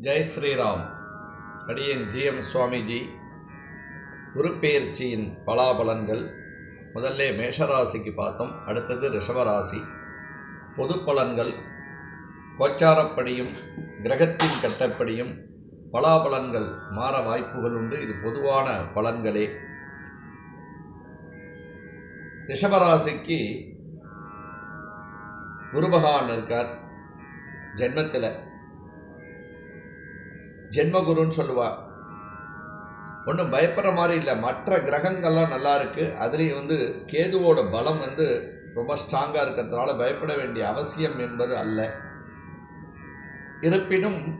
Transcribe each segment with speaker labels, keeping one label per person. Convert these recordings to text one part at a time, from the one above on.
Speaker 1: ஜெய் ஸ்ரீராம். அடியேன் ஜிஎம் சுவாமிஜி. குருப்பெயர்ச்சியின் பலாபலன்கள். முதல்ல மேஷராசிக்கு பார்த்தோம். அடுத்தது ரிஷபராசி. பொது பலன்கள். கோச்சாரப்படியும் கிரகத்தின் கட்டப்படியும் பலாபலன்கள் மாற வாய்ப்புகள் உண்டு. இது பொதுவான பலன்களே. ரிஷபராசிக்கு குருபகான் இருக்கார். ஜென்மத்தில் ஜென்மகுருன்னு சொல்லுவா. ஒன்றும் பயப்படுற மாதிரி இல்லை. மற்ற கிரகங்கள்லாம் நல்லா இருக்குது அதுலேயும் வந்து கேதுவோட பலம் வந்து ரொம்ப ஸ்ட்ராங்காக இருக்கிறதுனால பயப்பட வேண்டிய அவசியம் என்பது அல்ல. இருப்பினும்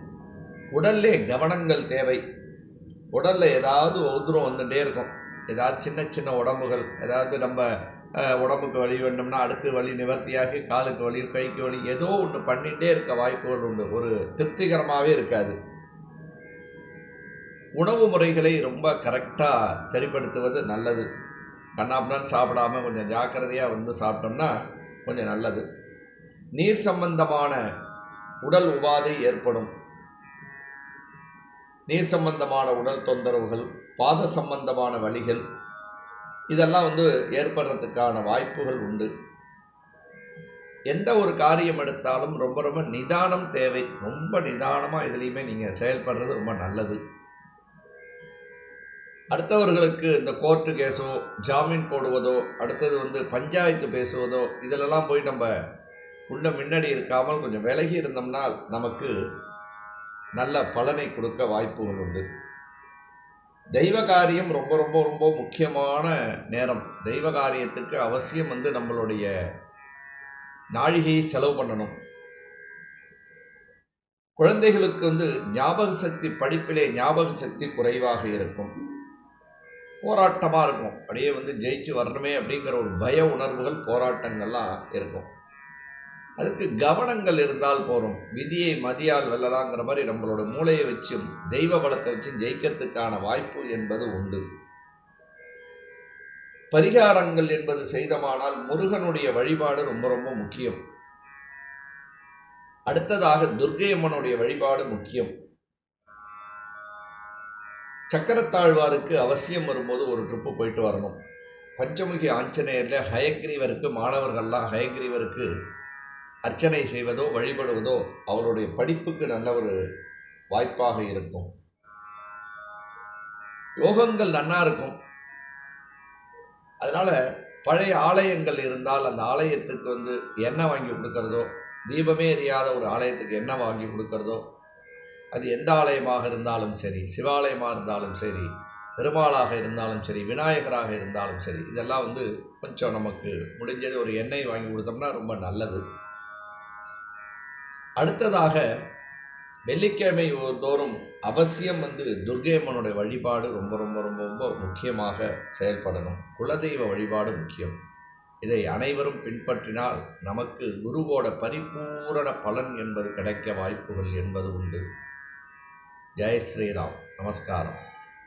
Speaker 1: உடல்லே கவனங்கள் தேவை. உடலில் ஏதாவது உதிரம் வந்துட்டே இருக்கும். ஏதாவது சின்ன சின்ன உடம்புகள் ஏதாவது நம்ம உடம்புக்கு வலி வேண்டும்னா அடுத்து வலி நிவர்த்தியாகி காலுக்கு வலி கைக்கு வலி ஏதோ ஒன்று பண்ணிகிட்டே இருக்க வாய்ப்புகள் உண்டு. ஒரு திருப்திகரமாகவே இருக்காது. உணவு முறைகளை ரொம்ப கரெக்டாக சரிப்படுத்துவது நல்லது. கண்ணாப்புனான்னு சாப்பிடாம கொஞ்சம் ஜாக்கிரதையாக வந்து சாப்பிட்டோம்னா கொஞ்சம் நல்லது. நீர் சம்பந்தமான உடல் உபாதை ஏற்படும். நீர் சம்பந்தமான உடல் தொந்தரவுகள் பாத சம்பந்தமான வழிகள் இதெல்லாம் வந்து ஏற்படுறதுக்கான வாய்ப்புகள் உண்டு. எந்த ஒரு காரியம் எடுத்தாலும் ரொம்ப ரொம்ப நிதானம் தேவை. ரொம்ப நிதானமாக இதுலேயுமே நீங்கள் செயல்படுறது ரொம்ப நல்லது. அடுத்தவர்களுக்கு இந்த கோர்ட்டு கேஸோ ஜாமீன் போடுவதோ அடுத்தது வந்து பஞ்சாயத்து பேசுவதோ இதிலெல்லாம் போய் நம்ம உள்ள முன்னாடி இருக்காமல் கொஞ்சம் விலகி இருந்தோம்னா நமக்கு நல்ல பலனை கொடுக்க வாய்ப்புகள் உண்டு. தெய்வ காரியம் ரொம்ப ரொம்ப ரொம்ப முக்கியமான நேரம். தெய்வ காரியத்துக்கு அவசியம் வந்து நம்மளுடைய நாழிகையை செலவு பண்ணணும். குழந்தைகளுக்கு வந்து ஞாபக சக்தி படிப்பிலே ஞாபக சக்தி குறைவாக இருக்கும். போராட்டமாக இருக்கும். அப்படியே வந்து ஜெயிச்சு வரணுமே அப்படிங்கிற ஒரு பய உணர்வுகள் போராட்டங்கள்லாம் இருக்கும். அதுக்கு கவனங்கள் இருந்தால் போதும். விதியை மதியால் வெல்லலாங்கிற மாதிரி நம்மளோட மூளையை வச்சும் தெய்வ பலத்தை வச்சும் ஜெயிக்கிறதுக்கான வாய்ப்பு என்பது உண்டு. பரிகாரங்கள் என்பது செய்தமானால் முருகனுடைய வழிபாடு ரொம்ப ரொம்ப முக்கியம். அடுத்ததாக துர்க்கை அம்மனுடைய வழிபாடு முக்கியம். சக்கரத்தாழ்வாருக்கு அவசியம் வரும்போது ஒரு ட்ரிப்பு போயிட்டு வரணும். பஞ்சமுகி ஆஞ்சநேயரில் ஹயக்ரீவருக்கு மாணவர்கள்லாம் ஹயக்ரீவருக்கு அர்ச்சனை செய்வதோ வழிபடுவதோ அவருடைய படிப்புக்கு நல்ல ஒரு வாய்ப்பாக இருக்கும். யோகங்கள் நன்னா இருக்கும். அதனால் பழைய ஆலயங்கள் இருந்தால் அந்த ஆலயத்துக்கு வந்து எண்ணெய் வாங்கி கொடுக்கறதோ தீபமே எரியாத ஒரு ஆலயத்துக்கு எண்ணெய் வாங்கி கொடுக்கறதோ அது எந்த ஆலயமாக இருந்தாலும் சரி சிவாலயமாக இருந்தாலும் சரி பெருமாளாக இருந்தாலும் சரி விநாயகராக இருந்தாலும் சரி இதெல்லாம் வந்து கொஞ்சம் நமக்கு முடிஞ்சது. ஒரு எண்ணெய் வாங்கி கொடுத்தோம்னா ரொம்ப நல்லது. அடுத்ததாக வெள்ளிக்கிழமை தோறும் அவசியம் வந்து துர்கையம்மனுடைய வழிபாடு ரொம்ப ரொம்ப ரொம்ப ரொம்ப முக்கியமாக செயல்படணும். குலதெய்வ வழிபாடு முக்கியம். இதை அனைவரும் பின்பற்றினால் நமக்கு குருவோட பரிபூரண பலன் என்பது கிடைக்க வாய்ப்புகள் என்பது உண்டு. ஜெய் ஸ்ரீராம். நமஸ்காரம்.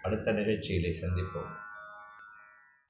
Speaker 1: அடுத்த நிகழ்ச்சியிலே சந்திப்போம்.